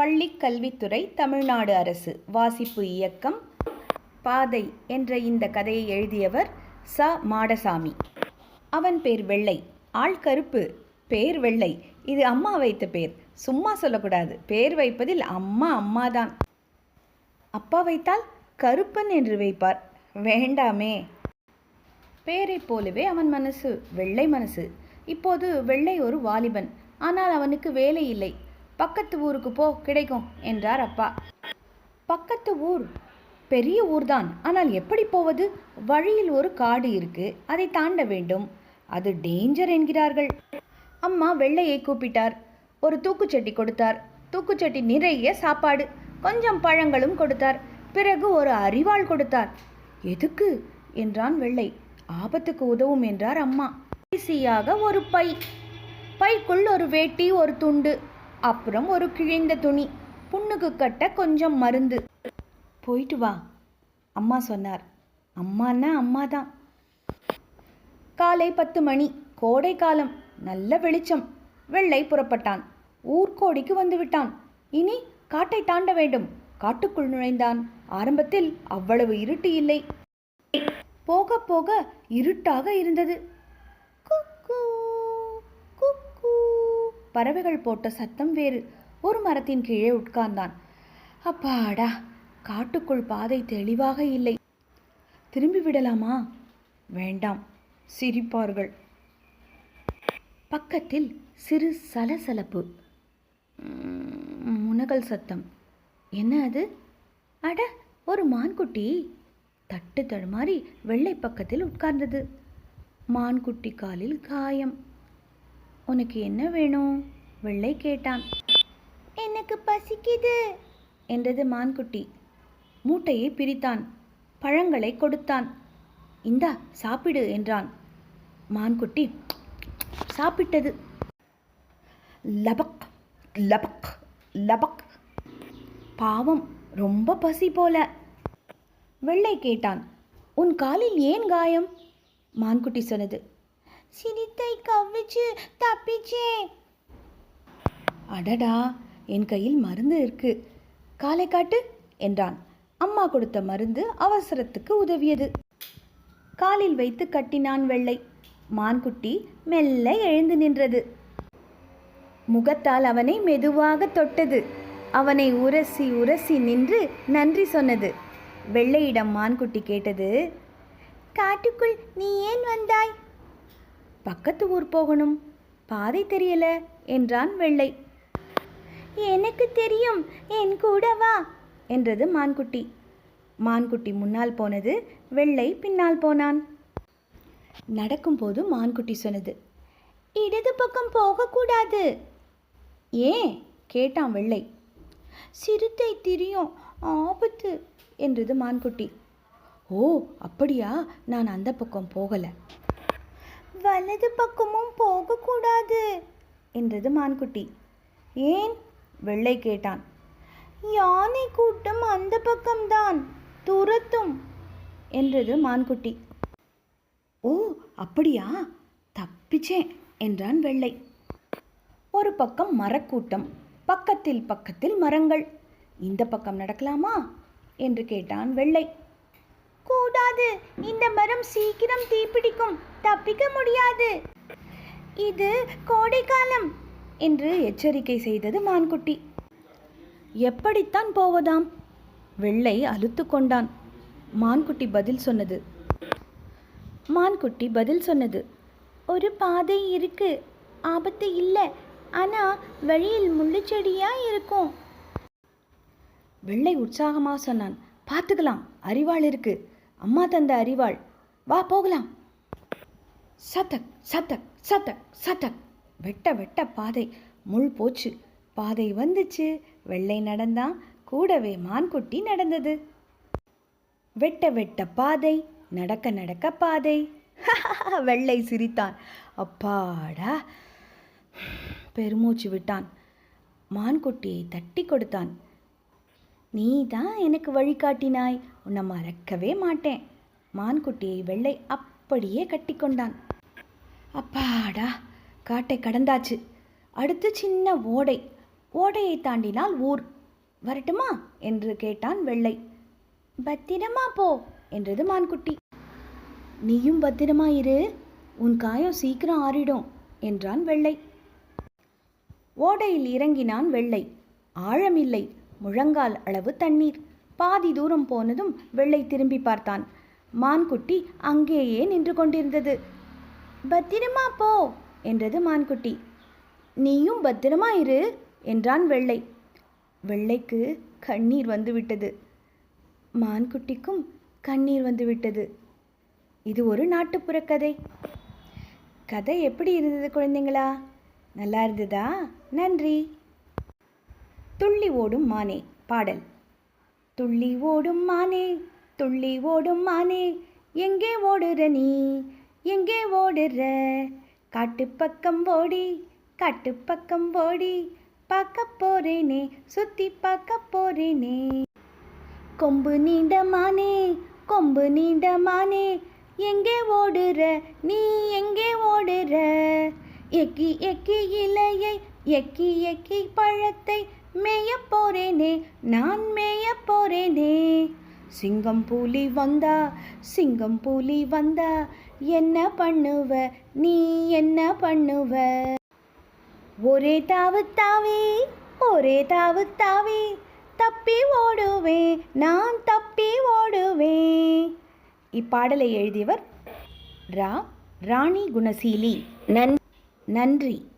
பள்ளி கல்வித்துறை தமிழ்நாடு அரசு. வாசிப்பு இயக்கம் பாதை என்ற இந்த கதையை எழுதியவர் ச. மாடசாமி. அவன் பேர் வெள்ளை. ஆள் கருப்பு. பேர் வெள்ளை. இது அம்மா வைத்த பேர். சும்மா சொல்லக்கூடாது. பேர் வைப்பதில் அம்மா அம்மாதான். அப்பா வைத்தால் கருப்பன் என்று வைப்பார். வேண்டாமே. பேரைப் போலவே அவன் மனசு வெள்ளை மனசு. இப்போது வெள்ளை ஒரு வாலிபன். ஆனால் அவனுக்கு வேலை இல்லை. பக்கத்து ஊருக்கு போ கிடைக்கும் என்றார் அப்பா. பக்கத்து ஊர்? பெரிய ஊர்தான். ஆனால் எப்படி போவது? வழியில் ஒரு காடு இருக்கு அதை தாண்ட வேண்டும். அது டேஞ்சர் என்கிறார்கள். அம்மா வெள்ளையை கூப்பிட்டார். ஒரு தூக்குச்சட்டி கொடுத்தார். தூக்குச்சட்டி நிறைய சாப்பாடு கொஞ்சம் பழங்களும் கொடுத்தார். பிறகு ஒரு அரிவாள் கொடுத்தார். எதுக்கு? என்றான் வெள்ளை. ஆபத்துக்கு உதவும் என்றார் அம்மா. கடைசியாக ஒரு பை. பைக்குள் ஒரு வேட்டி ஒரு துண்டு. அப்புறம் ஒரு கிழிந்த துணி. புண்ணுக்கு கட்ட கொஞ்சம் மருந்து. போயிட்டு வா அம்மா சொன்னார். அம்மான்னா அம்மா தான் காலை பத்து மணி கோடை காலம் நல்ல வெளிச்சம். வெள்ளை புறப்பட்டான். ஊர்கோடிக்கு வந்து விட்டான். இனி காட்டை தாண்ட வேண்டும். காட்டுக்குள் நுழைந்தான். ஆரம்பத்தில் அவ்வளவு இருட்டு இல்லை. போக போக இருட்டாக இருந்தது. பறவைகள் போட்ட சத்தம் வேறு. ஒரு மரத்தின் கீழே உட்கார்ந்தான். அப்பாடா காட்டுக்குள் பாதை தெளிவாக இல்லை. திரும்பி விடலாமா? வேண்டாம் சிரிப்பார்கள். பக்கத்தில் சிறு சலசலப்பு. முனகல் சத்தம். என்ன அது? அட ஒரு மான்குட்டி. தட்டு தடுமாறி வெள்ளை பக்கத்தில் உட்கார்ந்தது. மான்குட்டி காலில் காயம். உனக்கு என்ன வேணும்? வெள்ளை கேட்டான். எனக்கு பசிக்குது. என்றது மான்குட்டி. மூட்டையை பிரித்தான். பழங்களை கொடுத்தான். இந்தா சாப்பிடு என்றான். மான்குட்டி சாப்பிட்டது. லபக் லபக் லபக். பாவம் ரொம்ப பசி போல. வெள்ளை கேட்டான். உன் காலில் ஏன் காயம்? மான்குட்டி சொன்னது. சிரித்தை கவ்விச்சு தப்பிச்சேன். அடடா என் கையில் மருந்து இருக்கு. காலை காட்டு என்றான். அம்மா கொடுத்த மருந்து அவசரத்துக்கு உதவியது. காலில் வைத்து கட்டினான் வெள்ளை. மான்குட்டி மெல்ல எழுந்து நின்றது. முகத்தால் அவனை மெதுவாக தொட்டது. அவனை உரசி உரசி நின்று நன்றி சொன்னது. வெள்ளையிடம் மான்குட்டி கேட்டது காட்டுக்குள் நீ ஏன் வந்தாய்? பக்கத்து ஊர் போகணும். பாதை தெரியல என்றான் வெள்ளை. எனக்கு தெரியும் என் கூட வா என்றது மான்குட்டி. மான்குட்டி முன்னால் போனது வெள்ளை பின்னால் போனான். நடக்கும்போது மான்குட்டி சொன்னது இடது பக்கம் போகக்கூடாது. ஏன்? கேட்டான் வெள்ளை. சிறுத்தை திரியும் ஆபத்து என்றது மான்குட்டி. ஓ அப்படியா? நான் அந்த பக்கம் போகலை. வலது பக்கமும் போகக்கூடாது என்றது மான்குட்டி. ஏன்? வெள்ளை கேட்டான். யானை கூட்டம் அந்த பக்கம்தான் துரத்தும் என்றது மான்குட்டி. ஓ அப்படியா? தப்பிச்சேன் என்றான் வெள்ளை. ஒரு பக்கம் மரக்கூட்டம் பக்கத்தில் பக்கத்தில் மரங்கள். இந்த பக்கம் நடக்கலாமா? என்று கேட்டான் வெள்ளை. கூடாது. இந்த மரம் சீக்கிரம் தீப்பிடிக்கும். தப்பிக்க முடியாது. இது கோடைக்காலம் என்று எச்சரிக்கை செய்தது மான்குட்டி. எப்படித்தான் போவதாம்? வெள்ளை அழுத்து கொண்டான். மான்குட்டி பதில் சொன்னது. மான்குட்டி பதில் சொன்னது. ஒரு பாதை இருக்கு. ஆபத்து இல்லை. ஆனால் வழியில் முள்ளுச்செடியா இருக்கும். வெள்ளை உற்சாகமாக சொன்னான். பார்த்துக்கலாம். அறிவாள் இருக்கு. அம்மா தந்த அரிவாள் வா போகலாம். சத்தக் சத்தக் சத்தக் சத்தக். வெட்ட வெட்ட பாதை. முள் போச்சு. பாதை வந்துச்சு. வெள்ளை நடந்தான். கூடவே மான்குட்டி நடந்தது. வெட்ட வெட்ட பாதை. நடக்க நடக்க பாதை. வெள்ளை சிரித்தான். அப்பாடா. பெருமூச்சு விட்டான். மான்குட்டியை தட்டி கொடுத்தான். நீ தான் எனக்கு வழிகாட்டினாய். உன்னை மறக்கவே மாட்டேன். மான்குட்டியை வெள்ளை அப்படியே கட்டிக்கொண்டான். அப்பாடா காட்டை கடந்தாச்சு. அடுத்து சின்ன ஓடை. ஓடையை தாண்டினால் ஊர். வரட்டுமா? என்று கேட்டான் வெள்ளை. பத்திரமா போ என்றது மான்குட்டி. நீயும் பத்திரமா இரு. உன் காயம் சீக்கிரம் ஆறிடும் என்றான் வெள்ளை. ஓடையில் இறங்கினான் வெள்ளை. ஆழமில்லை. முழங்கால் அளவு தண்ணீர். பாதி தூரம் போனதும் வெள்ளை திரும்பி பார்த்தான். மான்குட்டி அங்கேயே நின்று கொண்டிருந்தது. பத்திரமா போ என்றது மான்குட்டி. நீயும் பத்திரமா இரு என்றான் வெள்ளை. வெள்ளைக்கு கண்ணீர் வந்துவிட்டது. மான்குட்டிக்கும் கண்ணீர் வந்துவிட்டது. இது ஒரு நாட்டுப்புற கதை. கதை எப்படி இருந்தது குழந்தைங்களா? நல்லா இருந்ததா? நன்றி. துள்ளி ஓடும் மானே பாடல். துள்ளி ஓடும் மானே துள்ளி ஓடும் மானே எங்கே ஓடுற நீ எங்கே ஓடுற? காட்டு பக்கம் ஓடி காட்டு பக்கம் ஓடி பார்க்க போறேனே சுத்தி பார்க்க போறேனே. கொம்பு நீண்ட மானே கொம்பு நீண்ட மானே எங்கே ஓடுற நீ எங்கே ஓடுற? எக்கி எக்கி இலையை எக்கி எக்கி பழத்தை மேய போறேனே நான் மேய போறேனே. சிங்கம் புலி வந்தா சிங்கம் புலி வந்தா என்ன பண்ணுவ நீ என்ன பண்ணுவ? ஒரே தாவு தாவி ஒரே தாவு தாவி தப்பி ஓடுவேன் நான் தப்பி ஓடுவேன் இப்பாடலை எழுதியவர் ரா ராணி குணசீலி. நன் நன்றி.